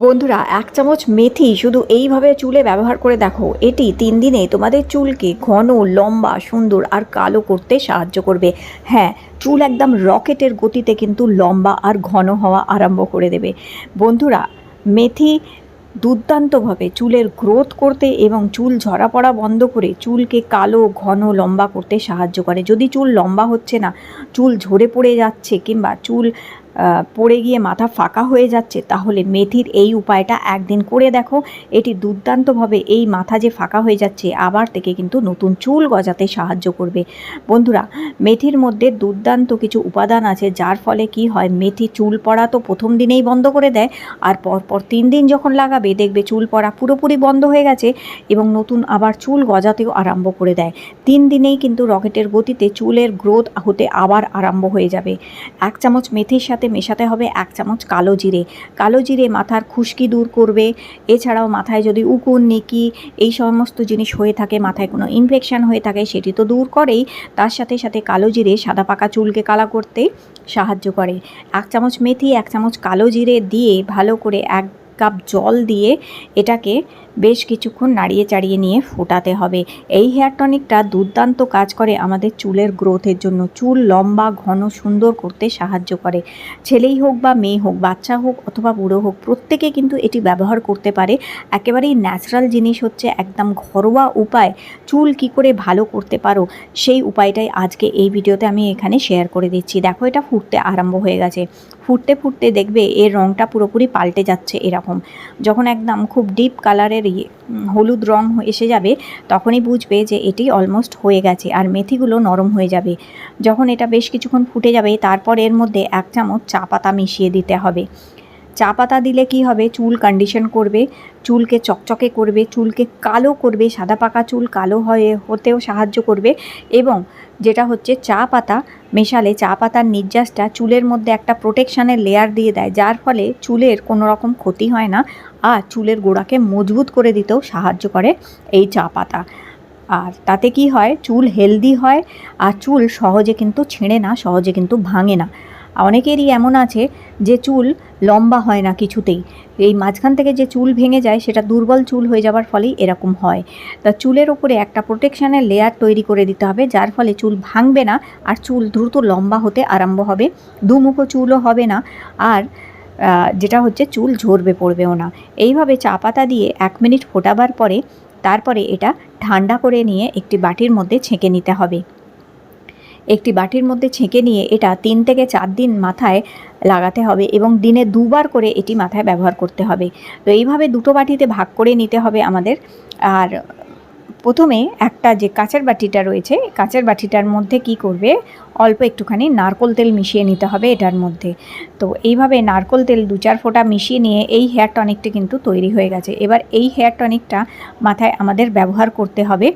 বন্ধুরা, এক চামচ মেথি শুধু এইভাবে চুলে ব্যবহার করে দেখো। এটি তিন দিনে তোমাদের চুলকে ঘন, লম্বা, সুন্দর আর কালো করতে সাহায্য করবে। হ্যাঁ চুল একদম রকেটের গতিতে কিন্তু লম্বা আর ঘন হওয়া আরম্ভ করে দেবে। বন্ধুরা, মেথি দুর্দান্তভাবে চুলের গ্রোথ করতে এবং চুল ঝরা পড়া বন্ধ করে চুলকে কালো, ঘন, লম্বা করতে সাহায্য করে। যদি চুল লম্বা হচ্ছে না, চুল ঝরে পড়ে যাচ্ছে কিংবা চুল পড়ে গিয়ে মাথা ফাঁকা হয়ে যাচ্ছে, তাহলে মেথির এই উপায়টা একদিন করে দেখো। এটি দুর্দান্তভাবে এই মাথা যে ফাঁকা হয়ে যাচ্ছে, আবার থেকে কিন্তু নতুন চুল গজাতে সাহায্য করবে। বন্ধুরা, মেথির মধ্যে দুর্দান্ত কিছু উপাদান আছে, যার ফলে কি হয়, মেথি চুল পড়া তো প্রথম দিনেই বন্ধ করে দেয়, আর পরপর তিন দিন যখন লাগাবে, দেখবে চুল পড়া পুরোপুরি বন্ধ হয়ে গেছে এবং নতুন আবার চুল গজাতেও আরম্ভ করে দেয়। তিন দিনেই কিন্তু রকেটের গতিতে চুলের গ্রোথ হতে আবার আরম্ভ হয়ে যাবে। এক চামচ মেথির সাথে মেশাতে হবে এক চামচ কালো জিরে। কালো জিরে মাথার খুশকি দূর করবে। এছাড়াও মাথায় যদি উকুন, নিকি এই সমস্ত জিনিস হয়ে থাকে, মাথায় কোনো ইনফেকশান হয়ে থাকে, সেটি তো দূর করেই তার সাথে সাথে কালো জিরে সাদা পাকা চুলকে কালা করতে সাহায্য করে। এক চামচ মেথি, এক চামচ কালো জিরে দিয়ে ভালো করে এক কাপ জল দিয়ে এটাকে বেশ কিছুক্ষণ নাড়িয়ে চাড়িয়ে নিয়ে ফোটাতে হবে। এই হেয়ার টনিকটা দুর্দান্ত কাজ করে আমাদের চুলের গ্রোথের জন্য। চুল লম্বা, ঘন, সুন্দর করতে সাহায্য করে। ছেলেই হোক বা মেয়ে হোক, বাচ্চা হোক অথবা বুড়ো হোক, প্রত্যেকে কিন্তু এটি ব্যবহার করতে পারে। একেবারেই ন্যাচারাল জিনিস হচ্ছে একদম ঘরোয়া উপায়। চুল কি করে ভালো করতে পারো, সেই উপায়টাই আজকে এই ভিডিওতে আমি এখানে শেয়ার করে দিচ্ছি। দেখো, এটা ফুটতে আরম্ভ হয়ে গেছে। ফুটতে ফুটতে দেখবে এর রঙটা পুরোপুরি পাল্টে যাচ্ছে এরকম। যখন একদম খুব ডিপ কালারের হলুদ রং এসে যাবে, তখনই বুঝবে যে এটি অলমোস্ট হয়ে গেছে আর মেথিগুলো নরম হয়ে যাবে। যখন এটা বেশ কিছুক্ষণ ফুটে যাবে, তারপর এর মধ্যে এক চামচ চা পাতা মিশিয়ে দিতে হবে। চা পাতা দিলে কি হবে? চুল কন্ডিশন করবে, চুলকে চকচকে করবে, চুলকে কালো করবে, সাদা পাকা চুল কালো হয়ে, হতেও সাহায্য করবে এবং যেটা হচ্ছে চা পাতা মেশালে চা পাতার নির্যাসটা চুলের মধ্যে একটা প্রোটেকশানের লেয়ার দিয়ে দেয়, যার ফলে চুলের কোনো রকম ক্ষতি হয় না আর চুলের গোড়াকে মজবুত করে দিতেও সাহায্য করে এই চা পাতা। আর তাতে কি হয়? চুল হেলদি হয় আর চুল সহজে কিন্তু ছেঁড়ে না, সহজে কিন্তু ভাঙে না। অনেকেরই এমন আছে যে চুল লম্বা হয় না কিছুতেই। এই মাঝখান থেকে যে চুল ভেঙে যায়, সেটা দুর্বল চুল হয়ে যাওয়ার ফলেই এরকম হয়। তা চুলের ওপরে একটা প্রোটেকশানের লেয়ার তৈরি করে দিতে হবে, যার ফলে চুল ভাঙবে না আর চুল দ্রুত লম্বা হতে আরম্ভ হবে। দুমুখো চুলও হবে না আর যেটা হচ্ছে চুল ঝরবে, পড়বেও না। এইভাবে চা পাতা দিয়ে এক মিনিট ফোটাবার পরে, তারপরে এটা ঠান্ডা করে নিয়ে একটি বাটির মধ্যে ছেঁকে নিতে হবে। একটি বাটির মধ্যে ছেঁকে নিয়ে এটা তিন থেকে চার দিন মাথায় লাগাতে হবে এবং দিনে দুবার করে এটি মাথায় ব্যবহার করতে হবে। তো এইভাবে দুটো বাটিতে ভাগ করে নিতে হবে আমাদের। আর প্রথমে একটা যে কাঁচের বাটিটা রয়েছে, কাঁচের বাটিটার মধ্যে কি করবে? অল্প একটুখানি নারকোল তেল মিশিয়ে নিতে হবে এটার মধ্যে। তো এইভাবে নারকোল তেল দু চার ফোঁটা মিশিয়ে নিয়ে এই হেয়ার টনিকটি কিন্তু তৈরি হয়ে গেছে। এবার এই হেয়ার টনিকটা মাথায় আমাদের ব্যবহার করতে হবে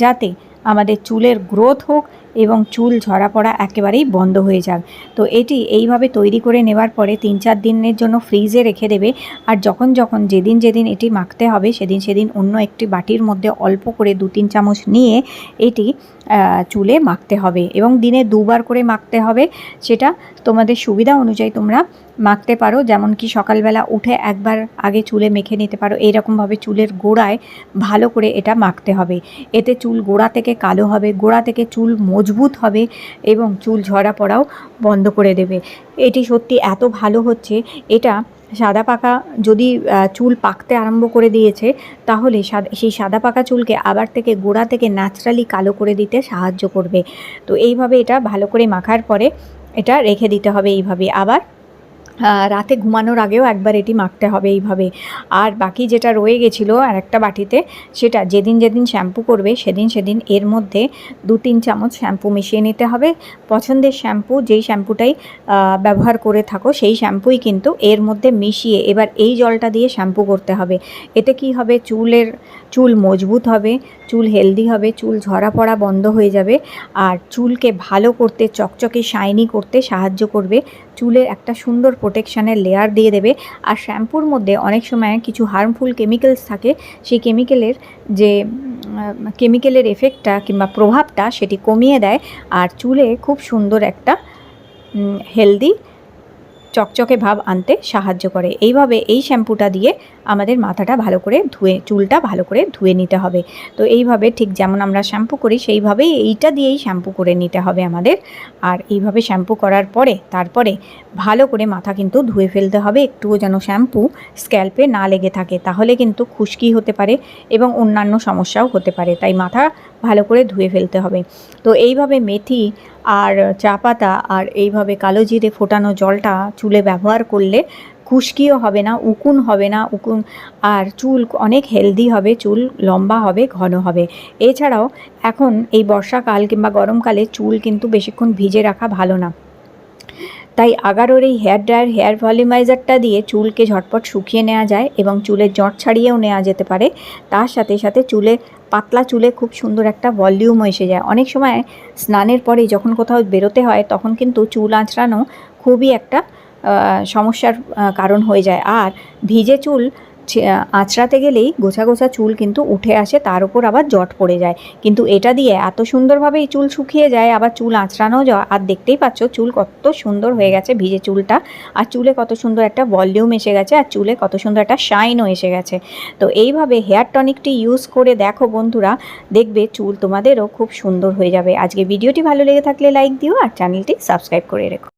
যাতে আমাদের চুলের গ্রোথ হোক এবং চুল ঝরা পড়া একেবারেই বন্ধ হয়ে যাক। তো এটি এইভাবে তৈরি করে নেবার পরে তিন চার দিনের জন্য ফ্রিজে রেখে দেবে। আর যখন যখন যেদিন যেদিন এটি মাখতে হবে, সেদিন সেদিন অন্য একটি বাটির মধ্যে অল্প করে দু তিন চামচ নিয়ে এটি চুলে মাখতে হবে এবং দিনে দুবার করে মাখতে হবে। সেটা তোমাদের সুবিধা অনুযায়ী তোমরা মাখতে পারো। যেমন কি সকালবেলা উঠে একবার আগে চুলে মেখে নিতে পারো। এইরকমভাবে চুলের গোড়ায় ভালো করে এটা মাখতে হবে। এতে চুল গোড়া থেকে কালো হবে, গোড়া থেকে চুল মজবুত হবে এবং চুল ঝরা পড়াও বন্ধ করে দেবে। এটি সত্যি এত ভালো হচ্ছে। এটা সাদা পাকা যদি চুল পাকতে আরম্ভ করে দিয়েছে, তাহলে সেই সাদা পাকা চুলকে আবার থেকে গোড়া থেকে ন্যাচারালি কালো করে দিতে সাহায্য করবে। তো এইভাবে এটা ভালো করে মাখার পরে এটা রেখে দিতে হবে এইভাবে। আবার রাতে ঘুমানোর আগেও একবার এটি মাখতে হবে এইভাবে। আর বাকি যেটা রয়ে গেছিল আর একটা বাটিতে, সেটা যেদিন যেদিন শ্যাম্পু করবে, সেদিন সেদিন এর মধ্যে দু তিন চামচ শ্যাম্পু মিশিয়ে নিতে হবে। পছন্দের শ্যাম্পু, যেই শ্যাম্পুটাই ব্যবহার করে থাকো, সেই শ্যাম্পুই কিন্তু এর মধ্যে মিশিয়ে এবার এই জলটা দিয়ে শ্যাম্পু করতে হবে। এতে কি হবে? চুলের, চুল মজবুত হবে, চুল হেলদি হবে, চুল ঝরা পড়া বন্ধ হয়ে যাবে, আর চুলকে ভালো করতে, চকচকে, শাইনি করতে সাহায্য করবে। চুলের একটা সুন্দর প্রোটেকশানের লেয়ার দিয়ে দেবে। আর শ্যাম্পুর মধ্যে অনেক সময় কিছু হার্মফুল কেমিক্যালস থাকে। সেই কেমিক্যালের যে কেমিক্যালের এফেক্টটা কিংবা প্রভাবটা সেটি কমিয়ে দেয়। আর চুলে খুব সুন্দর একটা হেলদি চকচকে ভাব আনতে সাহায্য করে। এইভাবে এই শ্যাম্পুটা দিয়ে আমাদের মাথাটা ভালো করে ধুয়ে, চুলটা ভালো করে ধুয়ে নিতে হবে। তো এইভাবে ঠিক যেমন আমরা শ্যাম্পু করি, সেইভাবেই এইটা দিয়েই শ্যাম্পু করে নিতে হবে আমাদের। আর এইভাবে শ্যাম্পু করার পরে, তারপরে ভালো করে মাথা কিন্তু ধুয়ে ফেলতে হবে। একটুও যেন শ্যাম্পু স্ক্যাল্পে না লেগে থাকে, তাহলে কিন্তু খুশকি হতে পারে এবং অন্যান্য সমস্যাও হতে পারে। তাই মাথা ভালো করে ধুয়ে ফেলতে হবে। তো এইভাবে মেথি আর চা পাতা আর এইভাবে কালো জিরে ফোটানো জলটা চুলে ব্যবহার করলে খুশকিও হবে না, উকুন হবে না, উকুন আর চুল অনেক হেলদি হবে, চুল লম্বা হবে, ঘন হবে। এছাড়াও এখন এই বর্ষাকাল কিংবা গরমকালে চুল কিন্তু বেশিক্ষণ ভিজে রাখা ভালো না। তাই আগারোর এই হেয়ার ড্রায়ার, হেয়ার ভলিউমাইজারটা দিয়ে চুলকে ঝটপট শুকিয়ে নেওয়া যায় এবং চুলের জট ছাড়িয়েও নেওয়া যেতে পারে। তার সাথে সাথে চুলে, পাতলা চুলে খুব সুন্দর একটা ভলিউমও এসে যায়। অনেক সময় স্নানের পরে যখন কোথাও বেরোতে হয়, তখন কিন্তু চুল আঁচড়ানো খুবই একটা সমস্যার কারণ হয়ে যায়। আর ভিজে চুল আঁচড়াতে গেলেই গোছা গোছা চুল কিন্তু উঠে আসে, তার উপর আবার জট পড়ে যায়। কিন্তু এটা দিয়ে এত সুন্দরভাবে এই চুল শুকিয়ে যায়, আবার চুল আঁচড়ানো যায় আর দেখতেই পাচ্ছ চুল কত সুন্দর হয়ে গেছে ভিজে চুলটা, আর চুলে কত সুন্দর একটা ভলিউম এসে গেছে, আর চুলে কত সুন্দর একটা শাইনও এসে গেছে। তো এইভাবে হেয়ার টনিকটি ইউজ করে দেখো বন্ধুরা, দেখবে চুল তোমাদেরও খুব সুন্দর হয়ে যাবে। আজকে ভিডিওটি ভালো লেগে থাকলে লাইক দিও, আর চ্যানেলটি সাবস্ক্রাইব করে রেখো।